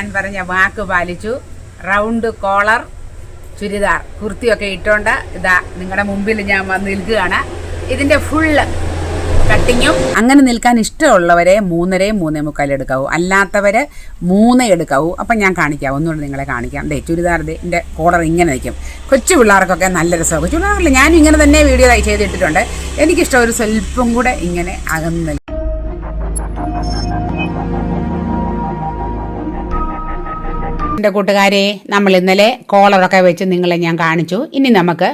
ഞാൻ പറഞ്ഞ വാക്ക് പാലിച്ചു. റൗണ്ട് കോളർ ചുരിദാർ കുർത്തിയൊക്കെ ഇട്ടുകൊണ്ട് ഇതാ നിങ്ങളുടെ മുമ്പിൽ ഞാൻ വന്ന് നിൽക്കുകയാണ്. ഇതിന്റെ ഫുള്ള് കട്ടിങ്ങും അങ്ങനെ നിൽക്കാൻ ഇഷ്ടമുള്ളവരെ മൂന്നരയും മൂന്നേ മുക്കാലും എടുക്കാവൂ. അല്ലാത്തവര് മൂന്നേ എടുക്കാവൂ. അപ്പം ഞാൻ കാണിക്കാം. ഒന്നുകൂടെ നിങ്ങളെ കാണിക്കാം. ദേ ഇതിന്റെ കോളർ ഇങ്ങനെ നിൽക്കും. കൊച്ചു പിള്ളേർക്കൊക്കെ നല്ല രസമാണ്. കൊച്ചു പിള്ളേർക്കില്ല ഞാനും ഇങ്ങനെ തന്നെ വീഡിയോ ചെയ്തിട്ടിട്ടുണ്ട്. എനിക്കിഷ്ടം ഒരു സ്വല്പം കൂടെ ഇങ്ങനെ അകന്ന് എന്റെ കൂട്ടുകാരെ നമ്മൾ ഇന്നലെ കോളറൊക്കെ വെച്ച് നിങ്ങളെ ഞാൻ കാണിച്ചു. ഇനി നമുക്ക്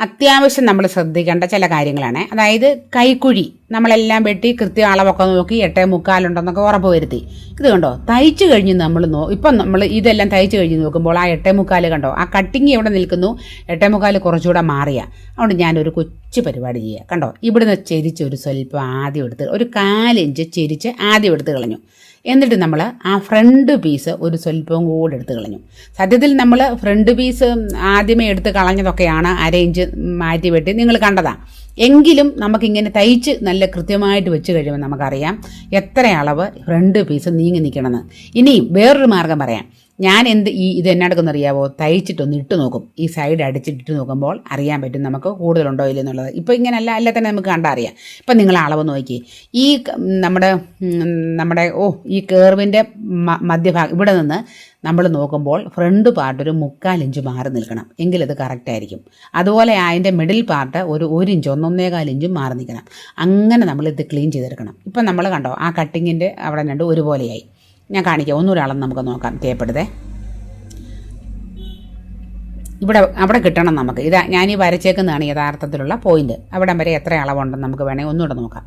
അത്യാവശ്യം നമ്മൾ ശ്രദ്ധിക്കേണ്ട ചില കാര്യങ്ങളാണ്. അതായത് കൈക്കുഴി നമ്മളെല്ലാം വെട്ടി കൃത്യ അളവൊക്കെ നോക്കി എട്ടേ മുക്കാലുണ്ടെന്നൊക്കെ ഉറപ്പ് വരുത്തി. ഇത് കണ്ടോ? തയ്ച്ചു കഴിഞ്ഞ് നമ്മൾ നോ ഇപ്പം നമ്മൾ ഇതെല്ലാം തയ്ച്ചു കഴിഞ്ഞ് നോക്കുമ്പോൾ ആ എട്ടേ മുക്കാൽ കണ്ടോ? ആ കട്ടിങ് എവിടെ നിൽക്കുന്നു? എട്ടേ മുക്കാൽ കുറച്ചുകൂടെ മാറിയ. അതുകൊണ്ട് ഞാനൊരു കൊച്ചു പരിപാടി ചെയ്യുക കണ്ടോ? ഇവിടുന്ന് ചെരിച്ച് ഒരു സ്വല്പം ആദ്യം എടുത്ത് ഒരു കാലിഞ്ച് ചെരിച്ച് ആദ്യം എടുത്ത് കളഞ്ഞു. എന്നിട്ട് നമ്മൾ ആ ഫ്രണ്ട് പീസ് ഒരു സ്വല്പവും കൂടെ എടുത്ത് കളഞ്ഞു. സത്യത്തിൽ നമ്മൾ ഫ്രണ്ട് പീസ് ആദ്യമേ എടുത്ത് കളഞ്ഞതൊക്കെയാണ് അരയിഞ്ച് മാറ്റി വെട്ടി നിങ്ങൾ കണ്ടതാ. എങ്കിലും നമുക്കിങ്ങനെ തയ്ച്ച് നല്ല കൃത്യമായിട്ട് വെച്ച് കഴിയുമ്പോൾ നമുക്കറിയാം എത്ര അളവ് രണ്ട് പീസ് നീങ്ങി നിൽക്കണമെന്ന്. ഇനിയും വേറൊരു മാർഗം പറയാം. ഞാൻ എന്ത് ഈ ഇത് എന്നാടൊക്കെ അറിയാവോ? തയ്ച്ചിട്ടൊന്ന് ഇട്ട് നോക്കും. ഈ സൈഡ് അടിച്ചിട്ട് നോക്കുമ്പോൾ അറിയാൻ പറ്റും നമുക്ക് കൂടുതലുണ്ടോ ഇല്ല എന്നുള്ളത്. ഇപ്പോൾ ഇങ്ങനെ അല്ല അല്ല തന്നെ നമുക്ക് കണ്ടറിയാം ഇപ്പം നിങ്ങൾ അളവ് നോക്കി. ഈ നമ്മുടെ നമ്മുടെ ഓ ഈ കേർവിന്റെ മധ്യഭാഗം ഇവിടെ നിന്ന് നമ്മൾ നോക്കുമ്പോൾ ഫ്രണ്ട് പാർട്ട് ഒരു മുക്കാൽ ഇഞ്ച് മാറി നിൽക്കണം. എങ്കിലത് കറക്റ്റ് ആയിരിക്കും. അതുപോലെ അതിന്റെ മിഡിൽ പാർട്ട് ഒരു ഒരു ഇഞ്ച് ഒന്നൊന്നേകാൽ ഇഞ്ചും മാറി നിൽക്കണം. അങ്ങനെ നമ്മൾ ഇത് ക്ലീൻ ചെയ്തെടുക്കണം. ഇപ്പം നമ്മൾ കണ്ടോ ആ കട്ടിങ്ങിന്റെ അവിടെ രണ്ട് ഒരുപോലെയായി. ഞാൻ കാണിക്കാം. ഒന്നുകൂടെ അളന്ന് നമുക്ക് നോക്കാം. തേപ്പെടുത്തെ ഇവിടെ അവിടെ കിട്ടണം നമുക്ക്. ഇതാ ഞാൻ ഈ വരച്ചേക്കുന്നതാണ് യഥാർത്ഥത്തിലുള്ള പോയിന്റ് അവിടം വരെ എത്ര അളവുണ്ടെന്ന് നമുക്ക് വേണേൽ ഒന്നുകൂടെ നോക്കാം.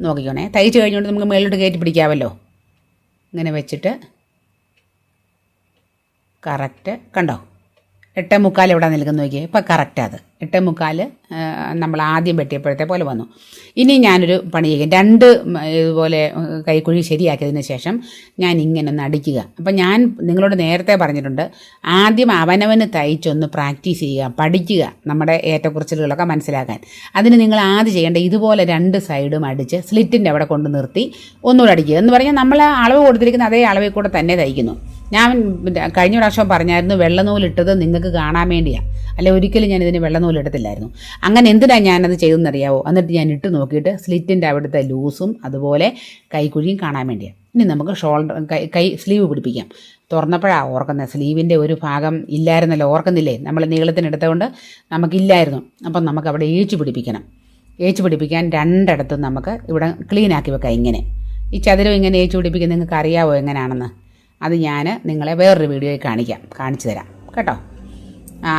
നോക്കിക്കോണേ. തയ്ച്ച് കഴിഞ്ഞുകൊണ്ട് നമുക്ക് മേളിലോട്ട് കയറ്റി പിടിക്കാമല്ലോ. ഇങ്ങനെ വെച്ചിട്ട് കറക്റ്റ് കണ്ടോ? എട്ടേ മുക്കാൽ എവിടെ നിൽക്കുന്നു നോക്കിയേ. ഇപ്പം കറക്റ്റ് അത്. എട്ടേ മുക്കാൽ നമ്മൾ ആദ്യം വെട്ടിയപ്പോഴത്തെ പോലെ വന്നു. ഇനി ഞാനൊരു പണി ചെയ്യും രണ്ട് ഇതുപോലെ കൈക്കുഴി ശരിയാക്കിയതിന് ശേഷം ഞാൻ ഇങ്ങനെ ഒന്ന് അടിക്കുക അപ്പം ഞാൻ നിങ്ങളോട് നേരത്തെ പറഞ്ഞിട്ടുണ്ട് ആദ്യം അവനവന് തയ്ച്ചൊന്ന് പ്രാക്ടീസ് ചെയ്യുക പഠിക്കുക നമ്മുടെ ഏറ്റക്കുറച്ചിലുകളൊക്കെ മനസ്സിലാക്കാൻ. അതിന് നിങ്ങൾ ആദ്യം ചെയ്യേണ്ട ഇതുപോലെ രണ്ട് സൈഡും അടിച്ച് സ്ലിറ്റിന്റെ അവിടെ കൊണ്ട് നിർത്തി ഒന്നുകൂടെ അടിക്കുക. എന്ന് പറഞ്ഞാൽ നമ്മൾ അളവ് കൊടുത്തിരിക്കുന്ന അതേ അളവിൽ കൂടെ തന്നെ തയ്ക്കുന്നു. ഞാൻ കഴിഞ്ഞ പ്രാവശ്യം പറഞ്ഞായിരുന്നു വെള്ളനൂലിട്ടത് നിങ്ങൾക്ക് കാണാൻ വേണ്ടിയാണ് അല്ലെ ഒരിക്കലും ഞാൻ ഇതിന് വെള്ളനൂലിടത്തില്ലായിരുന്നു അങ്ങനെ എന്തിനാണ് ഞാനത് ചെയ്തെന്നറിയാവോ എന്നിട്ട് ഞാൻ ഇട്ട് നോക്കിയിട്ട് സ്ലിറ്റിന്റെ അവിടുത്തെ ലൂസും അതുപോലെ കൈക്കുഴിയും കാണാൻ വേണ്ടിയാണ് ഇനി നമുക്ക് ഷോൾഡർ കൈ കൈ സ്ലീവ് പിടിപ്പിക്കാം. തുറന്നപ്പോഴാണ് ഓർക്കുന്നത് സ്ലീവിന്റെ ഒരു ഭാഗം ഇല്ലായിരുന്നല്ലോ. ഓർക്കുന്നില്ലേ? നമ്മൾ നീളത്തിനെടുത്തുകൊണ്ട് നമുക്കില്ലായിരുന്നു. അപ്പം നമുക്ക് അവിടെ ഏച്ചു പിടിപ്പിക്കണം. ഏച്ചു പിടിപ്പിക്കാൻ രണ്ടിടത്തും നമുക്ക് ഇവിടെ ക്ലീൻ ആക്കി വെക്കാം ഇങ്ങനെ. ഈ ചതുരം ഇങ്ങനെ ഏച്ചു പിടിപ്പിക്കുന്നത് നിങ്ങൾക്ക് അറിയാവോ എങ്ങനെയാണെന്ന് അത് ഞാൻ നിങ്ങളെ വേറൊരു വീഡിയോയിൽ കാണിക്കാം. കാണിച്ചു തരാം. കേട്ടോ?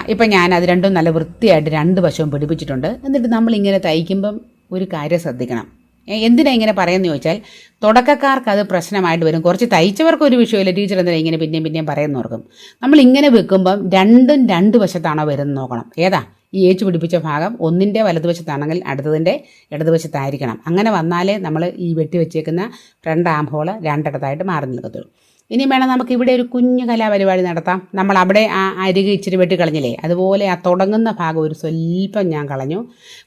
ഇപ്പം ഞാൻ അത് രണ്ടും നല്ല വൃത്തിയായിട്ട് രണ്ട് വശവും പിടിപ്പിച്ചിട്ടുണ്ട്. എന്നിട്ട് നമ്മളിങ്ങനെ തയ്ക്കുമ്പം ഒരു കാര്യം ശ്രദ്ധിക്കണം. എന്തിനാ ഇങ്ങനെ പറയുന്നത് ചോദിച്ചാൽ തുടക്കക്കാർക്ക് അത് പ്രശ്നമായിട്ട് വരും. കുറച്ച് തയ്ച്ചവർക്ക് ഒരു വിഷയമില്ല ടീച്ചർ എന്തിനാ ഇങ്ങനെ പിന്നെയും പിന്നെയും പറയുന്നവർക്കും നമ്മൾ ഇങ്ങനെ വെക്കുമ്പം രണ്ടും രണ്ട് വശത്താണോ വരുന്നത് നോക്കണം. ഏതാ? ഈ ഏച്ചു പിടിപ്പിച്ച ഭാഗം ഒന്നിന്റെ വലതുവശത്താണെങ്കിൽ അടുത്തതിന്റെ ഇടതുവശത്തായിരിക്കണം. അങ്ങനെ വന്നാലേ നമ്മൾ ഈ വെട്ടി വെച്ചേക്കുന്ന ഫ്രണ്ട് ആം ഹോൾ രണ്ടിടത്തായിട്ട് മാറി നിൽക്കത്തുള്ളൂ. ഇനി വേണം നമുക്ക് ഇവിടെ ഒരു കുഞ്ഞു കലാപരിപാടി നടത്താം. നമ്മൾ അവിടെ ആ അരികെ ഇച്ചിരി വെട്ടി കളഞ്ഞില്ലേ? അതുപോലെ ആ തുടങ്ങുന്ന ഭാഗം ഒരു സ്വല്പം ഞാൻ കളഞ്ഞു.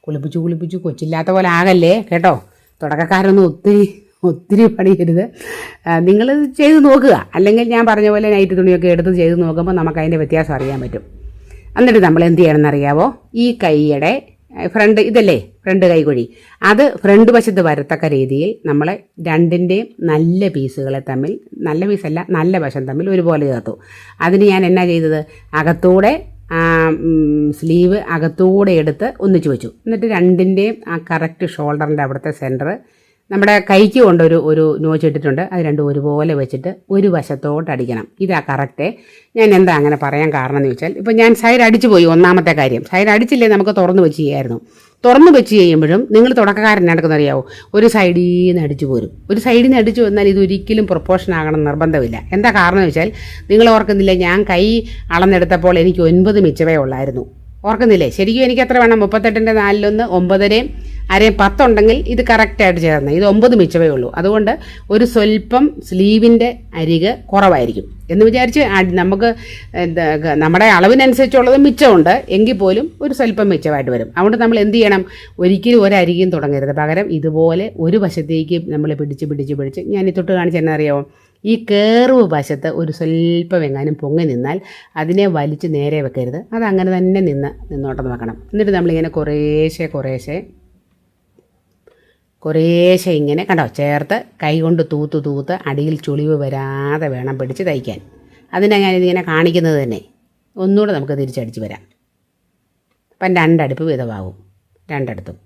കുളിപ്പിച്ചു കുളിപ്പിച്ചു. കൊച്ചില്ലാത്ത പോലെ ആകല്ലേ? കേട്ടോ? തുടക്കക്കാരൊന്നും ഒത്തിരി ഒത്തിരി പണിയരുത്. നിങ്ങൾ ചെയ്ത് നോക്കുക. അല്ലെങ്കിൽ ഞാൻ പറഞ്ഞ പോലെ നൈറ്റ് തുണിയൊക്കെ എടുത്ത് ചെയ്ത് നോക്കുമ്പോൾ നമുക്ക് അതിന്റെ വ്യത്യാസം അറിയാൻ പറ്റും. എന്നിട്ട് നമ്മൾ എന്ത് ചെയ്യണമെന്ന് അറിയാവോ ഈ കൈയുടെ ഫ്രണ്ട് ഇതല്ലേ ഫ്രണ്ട് കൈകുഴി. അത് ഫ്രണ്ട് വശത്ത് വരത്തക്ക രീതിയിൽ നമ്മൾ രണ്ടിന്റെയും നല്ല പീസുകളെ തമ്മിൽ നല്ല പീസല്ല നല്ല വശം തമ്മിൽ ഒരുപോലെ ചേർത്തു. അതിന് ഞാൻ എന്നാ ചെയ്തത്? അകത്തൂടെ സ്ലീവ് അകത്തൂടെ എടുത്ത് ഒന്നിച്ച് വെച്ചു. എന്നിട്ട് രണ്ടിന്റെയും ആ കറക്റ്റ് ഷോൾഡറിന്റെ അവിടുത്തെ സെന്റർ നമ്മുടെ കൈക്ക് കൊണ്ടൊരു ഒരു നോച്ച് ഇട്ടിട്ടുണ്ട് അത് രണ്ടും ഒരുപോലെ വെച്ചിട്ട് ഒരു വശത്തോട്ട് അടിക്കണം. ഇതാ കറക്റ്റ്. ഞാൻ എന്താ അങ്ങനെ പറയാൻ കാരണം എന്ന് വെച്ചാൽ ഇപ്പം ഞാൻ സൈഡ് അടിച്ചു പോയി ഒന്നാമത്തെ കാര്യം. സൈഡ് അടിച്ചില്ലേ നമുക്ക് തുറന്ന് വെച്ച് ചെയ്യായിരുന്നു. തുറന്ന് വെച്ച് ചെയ്യുമ്പോഴും നിങ്ങൾ തുടക്കക്കാരൻ നടക്കുന്ന അറിയാവോ? ഒരു സൈഡിൽ നിന്ന് അടിച്ചു പോരും. ഒരു സൈഡിൽ നിന്ന് അടിച്ചു വന്നാൽ ഇത് ഒരിക്കലും പ്രൊപ്പോർഷൻ ആകണം നിർബന്ധമില്ല. എന്താ കാരണം എന്ന് വെച്ചാൽ നിങ്ങൾ ഓർക്കുന്നില്ലേ ഞാൻ കൈ അളന്നെടുത്തപ്പോൾ എനിക്ക് ഒൻപത് മിച്ചവേ ഉള്ളായിരുന്നു. ഓർക്കുന്നില്ലേ? ശരിക്കും എനിക്ക് എത്ര വേണം? മുപ്പത്തെട്ടിന്റെ നാലിലൊന്ന് ഒമ്പതരയും അരയും പത്തുണ്ടെങ്കിൽ ഇത് കറക്റ്റായിട്ട് ചേർന്ന് ഇത് ഒമ്പത് മിച്ചവേ ഉള്ളൂ. അതുകൊണ്ട് ഒരു സ്വല്പം സ്ലീവിന്റെ അരിക് കുറവായിരിക്കും. എന്ന് വിചാരിച്ച് നമുക്ക് നമ്മുടെ അളവിനനുസരിച്ചുള്ളത് മിച്ചമുണ്ട്. എങ്കിൽ പോലും ഒരു സ്വല്പം മിച്ചമായിട്ട് വരും. അതുകൊണ്ട് നമ്മൾ എന്ത് ചെയ്യണം? ഒരിക്കലും ഒരു അരികയും തുടങ്ങരുത്. പകരം ഇതുപോലെ ഒരു വശത്തേക്ക് നമ്മൾ പിടിച്ച് പിടിച്ച് പിടിച്ച് ഞാൻ ഈ തൊട്ട് കാണിച്ച് എന്നാ അറിയാമോ ഈ കേർവ് വശത്ത് ഒരു സ്വല്പം എങ്ങാനും പൊങ്ങി നിന്നാൽ അതിനെ വലിച്ച് നേരെ വെക്കരുത്. അത് അങ്ങനെ തന്നെ നിന്ന് നിന്നോട്ടെന്ന് വെക്കണം. എന്നിട്ട് നമ്മളിങ്ങനെ കുറേശ്ശെ കുറേശ്ശെ കുറേശ്ശെ ഇങ്ങനെ കണ്ടോ? ചേർത്ത് കൈകൊണ്ട് തൂത്ത് തൂത്ത് അടിയിൽ ചുളിവ് വരാതെ വേണം പിടിച്ച് തയ്ക്കാൻ. അതിനാണ് ഞാനിതിങ്ങനെ കാണിക്കുന്നത് തന്നെ. ഒന്നുകൂടെ നമുക്ക് തിരിച്ചടിച്ച് വരാം. അപ്പം രണ്ടടുപ്പ് വിധമാകും. രണ്ടടുത്തും.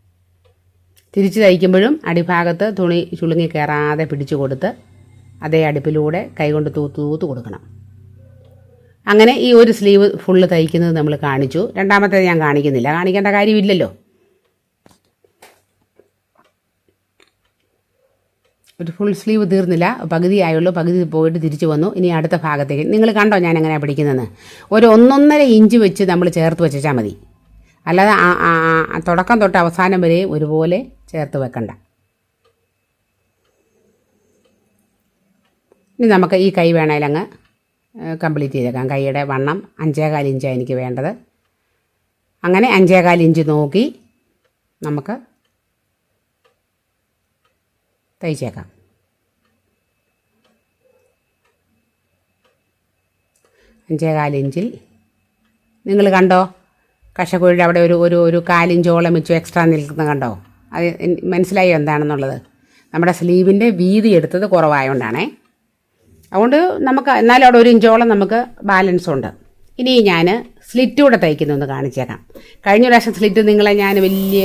തിരിച്ച് തയ്ക്കുമ്പോഴും അടിഭാഗത്ത് തുണി ചുളുങ്ങി കയറാതെ പിടിച്ചു കൊടുത്ത് അതേ അടുപ്പിലൂടെ കൈകൊണ്ട് തൂത്ത് തൂത്ത് കൊടുക്കണം. അങ്ങനെ ഈ ഒരു സ്ലീവ് ഫുള്ള് തയ്ക്കുന്നത് നമ്മൾ കാണിച്ചു. രണ്ടാമത്തേത് ഞാൻ കാണിക്കുന്നില്ല. കാണിക്കേണ്ട കാര്യമില്ലല്ലോ. ഒരു ഫുൾ സ്ലീവ് തീർന്നില്ല. പകുതി ആയുള്ളൂ പകുതി പോയിട്ട് തിരിച്ചു വന്നു. ഇനി അടുത്ത ഭാഗത്തേക്ക്. നിങ്ങൾ കണ്ടോ ഞാൻ എങ്ങനെയാണ് പിടിക്കുന്നതെന്ന്? ഒരു ഒന്നൊന്നര ഇഞ്ച് വെച്ച് നമ്മൾ ചേർത്ത് വെച്ചാൽ മതി. അല്ലാതെ തുടക്കം തൊട്ട് അവസാനം വരെ ഒരുപോലെ ചേർത്ത് വെക്കണ്ട. ഇനി നമുക്ക് ഈ കൈ വേണേലങ്ങ് കംപ്ലീറ്റ് ചെയ്തേക്കാം കൈയുടെ വണ്ണം അഞ്ചേകാൽ ഇഞ്ചാണ് എനിക്ക് വേണ്ടത്. അങ്ങനെ അഞ്ചേകാൽ ഇഞ്ച് നോക്കി നമുക്ക് തയ്ച്ചേക്കാം അഞ്ചേകാൽ ഇഞ്ചിൽ നിങ്ങൾ കണ്ടോ? കഷക്കുഴിയുടെ അവിടെ ഒരു ഒരു ഒരു കാലിഞ്ചോളം വെച്ചു എക്സ്ട്രാ നിൽക്കുന്ന കണ്ടോ? അത് മനസ്സിലായി എന്താണെന്നുള്ളത്? നമ്മുടെ സ്ലീവിന്റെ വീതി എടുത്തത് കുറവായതുകൊണ്ടാണേ അതുകൊണ്ട് നമുക്ക് എന്നാലും അവിടെ ഒരു ഇഞ്ചോളം നമുക്ക് ബാലൻസ് ഉണ്ട്. ഇനി ഞാൻ സ്ലിറ്റൂടെ തയ്ക്കുന്നൊന്ന് കാണിച്ചേക്കാം. കഴിഞ്ഞ പ്രാവശ്യം സ്ലിറ്റ് നിങ്ങളെ ഞാൻ വലിയ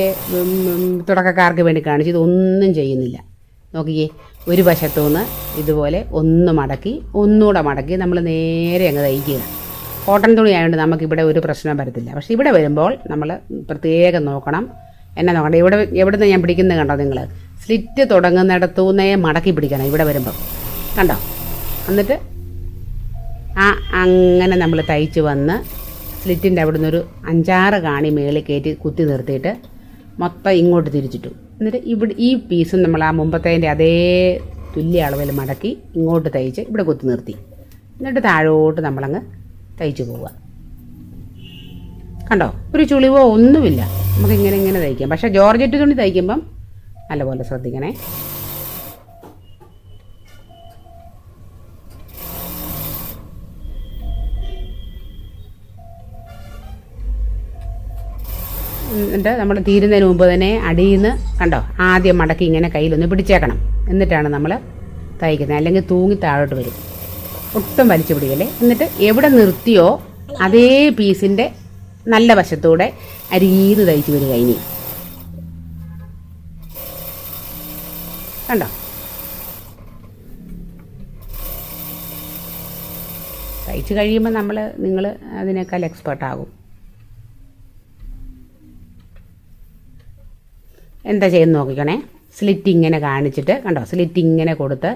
തുടക്കക്കാർക്ക് വേണ്ടി കാണിച്ചു ഇതൊന്നും ചെയ്യുന്നില്ല. നോക്കിക്കേ ഒരു വശത്തു നിന്ന് ഇതുപോലെ ഒന്ന് മടക്കി ഒന്നുകൂടെ മടക്കി നമ്മൾ നേരെ അങ്ങ് തയ്ക്കുക. കോട്ടൺ തുണി ആയതുകൊണ്ട് നമുക്കിവിടെ ഒരു പ്രശ്നം വരത്തില്ല. പക്ഷേ ഇവിടെ വരുമ്പോൾ നമ്മൾ പ്രത്യേകം നോക്കണം. എന്നെ നോക്കണം ഇവിടെ എവിടുന്ന് ഞാൻ പിടിക്കുന്നത് കണ്ടോ നിങ്ങൾ സ്ലിറ്റ് തുടങ്ങുന്നിടത്തുനിന്നേ മടക്കി പിടിക്കണം ഇവിടെ വരുമ്പം. കണ്ടോ? എന്നിട്ട് ആ അങ്ങനെ നമ്മൾ തയ്ച്ച് വന്ന് സ്ലിറ്റിന്റെ അവിടുന്ന് ഒരു അഞ്ചാറ് കാണി മേളിൽ കയറ്റി കുത്തി നിർത്തിയിട്ട് മൊത്തം ഇങ്ങോട്ട് തിരിച്ചിട്ടു. എന്നിട്ട് ഇവിടെ ഈ പീസും നമ്മൾ ആ മുമ്പത്തേന്റെ അതേ തുല്യ അളവിൽ മടക്കി ഇങ്ങോട്ട് തയ്ച്ച് ഇവിടെ കുത്തി നിർത്തി. എന്നിട്ട് താഴോട്ട് നമ്മളങ്ങ് തയ്ച്ചു പോവുക. കണ്ടോ? ഒരു ചുളിവോ ഒന്നുമില്ല. നമുക്ക് ഇങ്ങനെ ഇങ്ങനെ തയ്ക്കാം. പക്ഷേ ജോർജറ്റ് തുണി തയ്ക്കുമ്പം നല്ലപോലെ ശ്രദ്ധിക്കണേ. എന്നിട്ട് നമ്മൾ തീരുന്നതിന് മുമ്പ് തന്നെ അടിയിൽ നിന്ന് കണ്ടോ ആദ്യം മടക്കി ഇങ്ങനെ കയ്യിലൊന്ന് പിടിച്ചേക്കണം. എന്നിട്ടാണ് നമ്മൾ തയ്ക്കുന്നത്. അല്ലെങ്കിൽ തൂങ്ങി താഴോട്ട് വരും. ഒട്ടും വലിച്ചു പിടിക്കല്ലേ? എന്നിട്ട് എവിടെ നിർത്തിയോ അതേ പീസിന്റെ നല്ല വശത്തൂടെ അരീത് തയ്ച്ച് വരിക ഇനി. കണ്ടോ? തയ്ച്ച് കഴിയുമ്പോൾ നമ്മൾ നിങ്ങൾ അതിനേക്കാൾ എക്സ്പേർട്ട് എന്താ ചെയ്യുന്നത് നോക്കിക്കണേ. സ്ലിറ്റ് ഇങ്ങനെ കാണിച്ചിട്ട് കണ്ടോ? സ്ലിറ്റ് ഇങ്ങനെ കൊടുത്ത്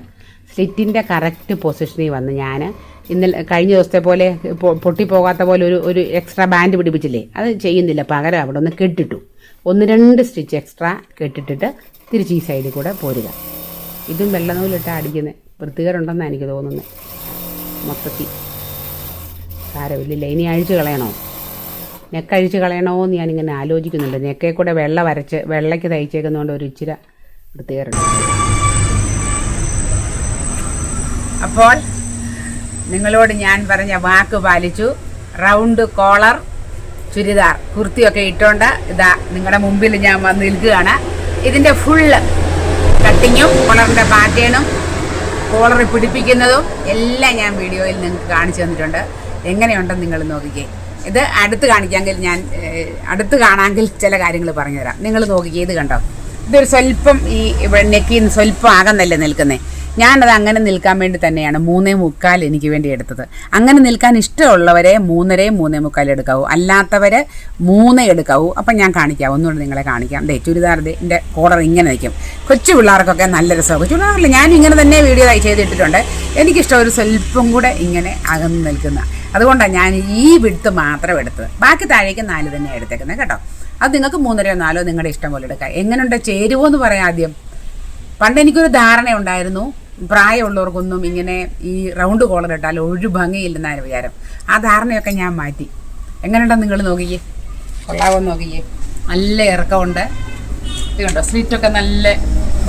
സ്ലിറ്റിന്റെ കറക്റ്റ് പൊസിഷനിൽ വന്ന് ഞാൻ ഇന്നലെ കഴിഞ്ഞ ദിവസത്തെ പോലെ പൊട്ടി പൊട്ടിപ്പോകാത്ത പോലെ ഒരു ഒരു എക്സ്ട്രാ ബാൻഡ് പിടിപ്പിച്ചില്ലേ? അത് ചെയ്യുന്നില്ല. പകരം അവിടെ ഒന്ന് കെട്ടിട്ടു. ഒന്ന് രണ്ട് സ്റ്റിച്ച് എക്സ്ട്രാ കെട്ടിട്ടിട്ട് തിരിച്ച് ഈ സൈഡിൽ കൂടെ പോരുക. ഇതും വെള്ളനൂലിട്ടാണ് അടിക്കുന്നത് വൃത്തികേടുണ്ടെന്നാണ് എനിക്ക് തോന്നുന്നത് മൊത്തത്തിൽ. സാരമില്ലില്ല ഇനി അഴിച്ച് കളയണോ? നെക്കഴിച്ച് കളയണോ എന്ന് ഞാനിങ്ങനെ ആലോചിക്കുന്നുണ്ട്. നെക്കേ കൂടെ വെള്ള വരച്ച് വെള്ളയ്ക്ക് തയ്ച്ചേക്കുന്നതുകൊണ്ട് ഒരു ഇച്ചിരി വൃത്തിയേറുണ്ട് അപ്പോൾ നിങ്ങളോട് ഞാൻ പറഞ്ഞ വാക്ക് പാലിച്ചു. റൗണ്ട് കോളർ ചുരിദാർ കുർത്തിയൊക്കെ ഇട്ടോണ്ട് ഇതാ നിങ്ങളുടെ മുമ്പിൽ ഞാൻ വന്ന് നിൽക്കുകയാണ്. ഇതിന്റെ ഫുള്ള് കട്ടിങ്ങും കോളറിന്റെ പാറ്റേണും കോളർ പിടിപ്പിക്കുന്നതും എല്ലാം ഞാൻ വീഡിയോയിൽ നിങ്ങൾക്ക് കാണിച്ചു തന്നിട്ടുണ്ട്. എങ്ങനെയുണ്ടെന്ന് നിങ്ങൾ നോക്കിക്കേ. ഇത് അടുത്ത് കാണിക്കാമെങ്കിൽ ഞാൻ അടുത്ത് കാണാമെങ്കിൽ ചില കാര്യങ്ങൾ പറഞ്ഞുതരാം. നിങ്ങൾ നോക്കി ഇത് കണ്ടോ? ഇതൊരു സ്വല്പം ഈ ഇവിടെ നെക്കിൽ നിന്ന് സ്വല്പം ആകുന്നല്ലേ നിൽക്കുന്നത് ഞാനത് അങ്ങനെ നിൽക്കാൻ വേണ്ടി തന്നെയാണ് മൂന്നേ മുക്കാൽ എനിക്ക് വേണ്ടി എടുത്തത്. അങ്ങനെ നിൽക്കാൻ ഇഷ്ടമുള്ളവരെ മൂന്നരയും മൂന്നേ മുക്കാൽ എടുക്കാവൂ. അല്ലാത്തവരെ മൂന്ന് എടുക്കാവൂ. അപ്പം ഞാൻ കാണിക്കാം. ഒന്നുകൂടെ നിങ്ങളെ കാണിക്കാം. ദേ ചുരിദാറിന്റെ കോളർ ഇങ്ങനെ നിൽക്കും. കൊച്ചു പിള്ളേർക്കൊക്കെ നല്ല രസമാണ്. ചുരിദാറില്ല ഞാൻ ഇങ്ങനെ തന്നെ വീഡിയോ ചെയ്തിട്ടിട്ടുണ്ട്. എനിക്കിഷ്ടം ഒരു സ്വല്പം കൂടെ ഇങ്ങനെ അകന്ന് നിൽക്കുന്ന അതുകൊണ്ടാണ് ഞാൻ ഈ വിടുത്ത് മാത്രം എടുത്തത്. ബാക്കി താഴേക്ക് നാല് തന്നെ എടുത്തേക്കുന്നത് കേട്ടോ. അത് നിങ്ങൾക്ക് മൂന്നരയോ നാലോ നിങ്ങളുടെ ഇഷ്ടം പോലെ എടുക്കാം. എങ്ങനെയുണ്ട് ചേരുവോ എന്ന് പറയാം ആദ്യം. പണ്ട് എനിക്കൊരു ധാരണ ഉണ്ടായിരുന്നു പ്രായമുള്ളവർക്കൊന്നും ഇങ്ങനെ ഈ റൗണ്ട് കോളർ ഇട്ടാൽ ഒരു ഭംഗിയില്ലെന്നാണ് വിചാരം. ആ ധാരണയൊക്കെ ഞാൻ മാറ്റി. എങ്ങനെയുണ്ടോ നിങ്ങൾ നോക്കിയേ കൊള്ളാവോ നോക്കിയേ നല്ല ഇറക്കമുണ്ട്. ഇതുണ്ടോ സ്വീറ്റൊക്കെ നല്ല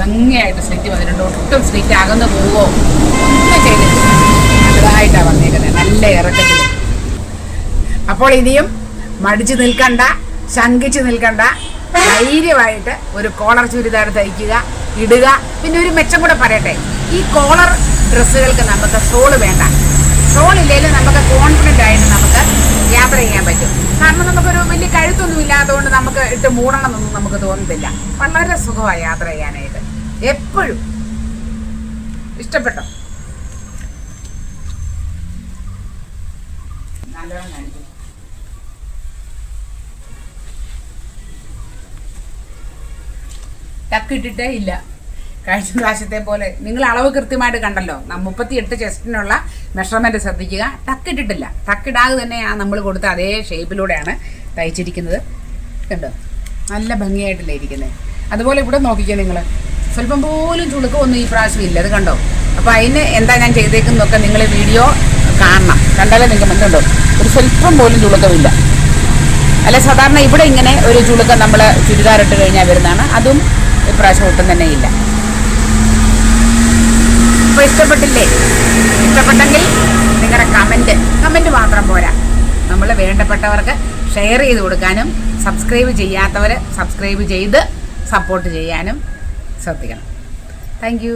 ഭംഗിയായിട്ട് സ്ലിറ്റ് വന്നിട്ടുണ്ട്. ഒട്ടും സ്ലിറ്റ് ആകുന്ന പോവോ. ഒന്നും ചെയ്തിട്ടില്ല നല്ലതായിട്ടാണ് വന്നേക്കുന്നത് നല്ല ഇറക്കത്തിൽ അപ്പോൾ ഇനിയും മടിച്ചു നിൽക്കണ്ട ശങ്കിച്ച് നിൽക്കണ്ട. ധൈര്യമായിട്ട് ഒരു കോളർ ചുരിദാർ തയ്ക്കുക ഇടുക. പിന്നെ ഒരു മെച്ചം കൂടെ പറയട്ടെ. ഈ കോളർ ഡ്രസ്സുകൾക്ക് നമുക്ക് സോൾ വേണ്ട. സോൾ ഇല്ലെങ്കിലും നമുക്ക് കോൺഫിഡന്റ് ആയിട്ട് നമുക്ക് യാത്ര ചെയ്യാൻ പറ്റും. കാരണം നമുക്കൊരു വലിയ കഴുത്തൊന്നും ഇല്ലാത്തതുകൊണ്ട് നമുക്ക് ഇട്ട് മൂടണമെന്നൊന്നും നമുക്ക് തോന്നുന്നില്ല വളരെ സുഖമാണ് യാത്ര ചെയ്യാനായിട്ട്. എപ്പോഴും. ഇഷ്ടപ്പെട്ടോ? നല്ലോണം കാണിക്കും ടക്കിട്ടിട്ടേ ഇല്ല. കഴിഞ്ഞ പ്രാവശ്യത്തെ പോലെ നിങ്ങൾ അളവ് കൃത്യമായിട്ട് കണ്ടല്ലോ. മുപ്പത്തി എട്ട് ചെസ്റ്റിനുള്ള മെഷർമെന്റ് ശ്രദ്ധിക്കുക. ടക്കിട്ടിട്ടില്ല ടക്കിടാതെ തന്നെയാണ് നമ്മൾ കൊടുത്ത അതേ ഷേപ്പിലൂടെയാണ് തയ്ച്ചിരിക്കുന്നത്. കണ്ടോ? നല്ല ഭംഗിയായിട്ടല്ലേ ഇരിക്കുന്നത് അതുപോലെ ഇവിടെ നോക്കിക്കോ നിങ്ങൾ സ്വല്പം പോലും ചുളുക്കമൊന്നും ഈ പ്രാവശ്യം ഇല്ല. അത് കണ്ടോ? അപ്പോൾ അതിന് എന്താ ഞാൻ ചെയ്തേക്കുന്നതൊക്കെ നിങ്ങൾ വീഡിയോ കാണണം. കണ്ടാലേ നിങ്ങൾക്ക് മനസ്സിലുണ്ടോ ഒരു സ്വല്പം പോലും ചുളുക്കമില്ല. അല്ല സാധാരണ ഇവിടെ ഇങ്ങനെ ഒരു ചുളുക്കം നമ്മൾ ചുരിദാറിട്ട് കഴിഞ്ഞാൽ വരുന്നതാണ്. അതും ഇപ്രാവശ്യം ഒട്ടും തന്നെ ഇല്ല. അപ്പോൾ ഇഷ്ടപ്പെട്ടില്ലേ? ഇഷ്ടപ്പെട്ടെങ്കിൽ നിങ്ങളുടെ കമന്റ് കമന്റ് മാത്രം പോരാ. നമ്മൾ വേണ്ടപ്പെട്ടവർക്ക് ഷെയർ ചെയ്ത് കൊടുക്കാനും സബ്സ്ക്രൈബ് ചെയ്യാത്തവർ സബ്സ്ക്രൈബ് ചെയ്ത് സപ്പോർട്ട് ചെയ്യാനും ശ്രദ്ധിക്കണം. താങ്ക്